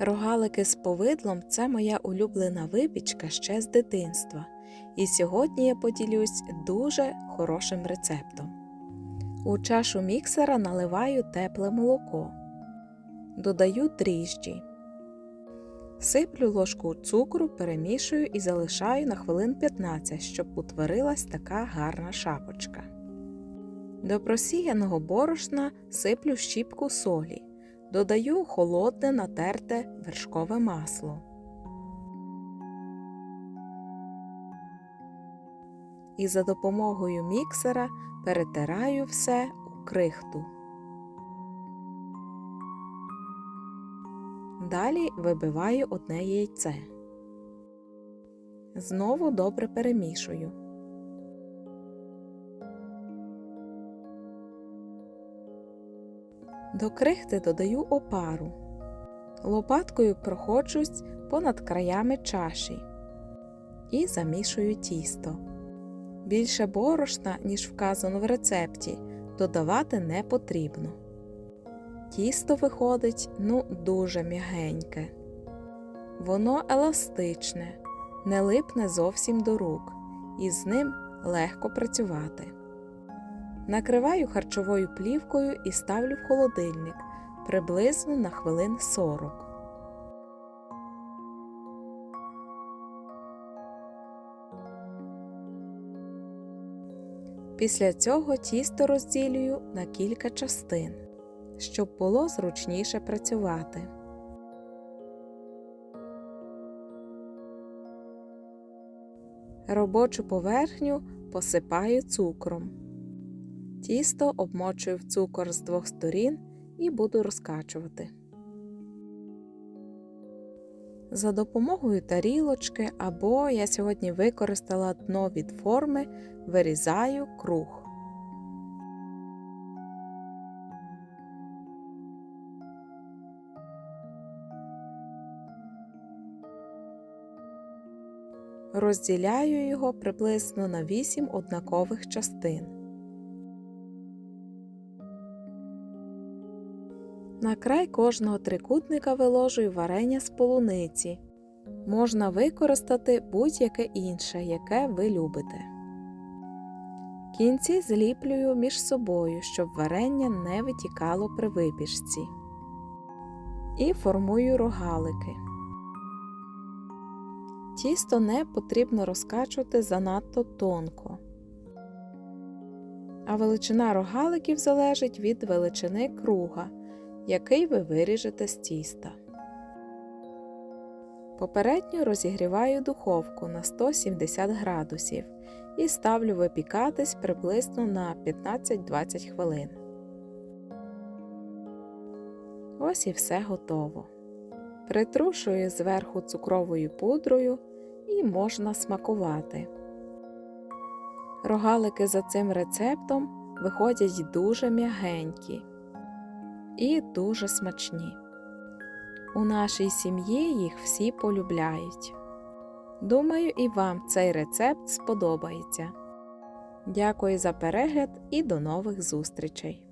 Рогалики з повидлом це моя улюблена випічка ще з дитинства. І сьогодні я поділюсь дуже хорошим рецептом. У чашу міксера наливаю тепле молоко. Додаю дріжджі. Сиплю ложку цукру, перемішую і залишаю на хвилин 15, щоб утворилась така гарна шапочка. До просіяного борошна сиплю щіпку солі. Додаю холодне натерте вершкове масло. І за допомогою міксера перетираю все у крихту. Далі вибиваю одне яйце. Знову добре перемішую. До крихти додаю опару. Лопаткою проходжусь понад краями чаші і замішую тісто. Більше борошна, ніж вказано в рецепті, додавати не потрібно. Тісто виходить ну дуже м'ягеньке. Воно еластичне, не липне зовсім до рук, і з ним легко працювати. Накриваю харчовою плівкою і ставлю в холодильник приблизно на хвилин 40. Після цього тісто розділюю на кілька частин, щоб було зручніше працювати. Робочу поверхню посипаю цукром. Тісто обмочую в цукор з двох сторін і буду розкачувати. За допомогою тарілочки або я сьогодні використала дно від форми, вирізаю круг. Розділяю його приблизно на 8 однакових частин. На край кожного трикутника виложую варення з полуниці. Можна використати будь-яке інше, яке ви любите. Кінці зліплюю між собою, щоб варення не витікало при випічці. І формую рогалики. Тісто не потрібно розкачувати занадто тонко. А величина рогаликів залежить від величини круга який ви виріжете з тіста. Попередньо розігріваю духовку на 170 градусів і ставлю випікатись приблизно на 15-20 хвилин. Ось і все готово. Притрушую зверху цукровою пудрою і можна смакувати. Рогалики за цим рецептом виходять дуже м'ягенькі і дуже смачні. У нашій сім'ї їх всі полюбляють. Думаю, і вам цей рецепт сподобається. Дякую за перегляд і до нових зустрічей!